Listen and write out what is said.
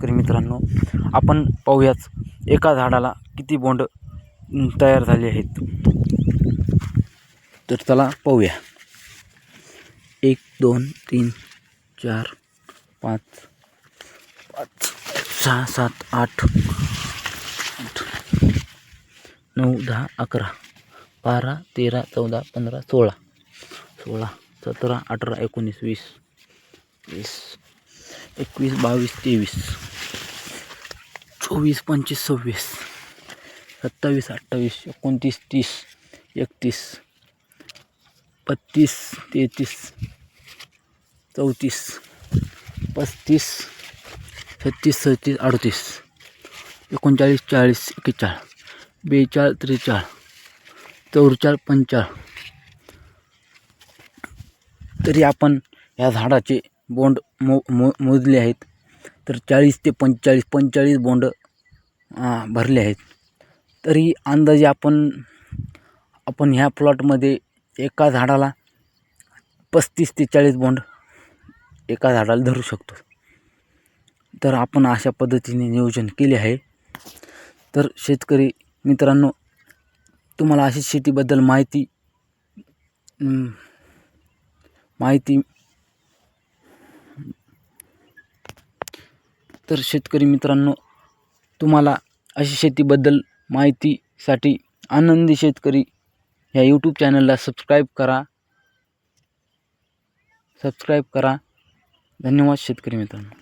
शेतकरी मित्रांनो आपण पाहूयाच एका झाडाला किती बोंड तयार झाले आहेत. तर चला पाहूया. एक दोन तीन चार पाच पाच सहा सात आठ आठ नऊ दहा अकरा बारा तेरा चौदा पंधरा सोळा सोळा सतरा अठरा एकोणीस वीस वीस एकवीस बावीस तेवीस. चोवीस पंचवीस सव्वीस. सत्तावीस अठ्ठावीस एकोणतीस तीस एकतीस. बत्तीस तेहतीस. चौतीस. पस्तीस छत्तीस सदतीस अडतीस. एकोणचाळीस चाळीस एक्केचाळीस बेचाळ त्रेचाळ. चौरचाळ पंचाळ. तरी आपण या झाडाचे बोंड मो मो मोजले आहेत. तर चाळीस ते पंचेचाळीस पंचेचाळीस बोंड भरले आहेत. तरी अंदाजे आपण आपण ह्या प्लॉटमध्ये एका झाडाला पस्तीस ते चाळीस बोंड एका झाडाला धरू शकतो. तर आपण अशा पद्धतीने नियोजन केले आहे. तर शेतकरी मित्रांनो तुम्हाला अशी शेतीबद्दल माहिती माहिती तर शेतकरी मित्रांनो तुम्हाला अशी शेतीबद्दल माहितीसाठी आनंदी शेतकरी ह्या यूट्यूब चॅनलला सबस्क्राईब करा. सबस्क्राईब करा. धन्यवाद शेतकरी मित्रांनो.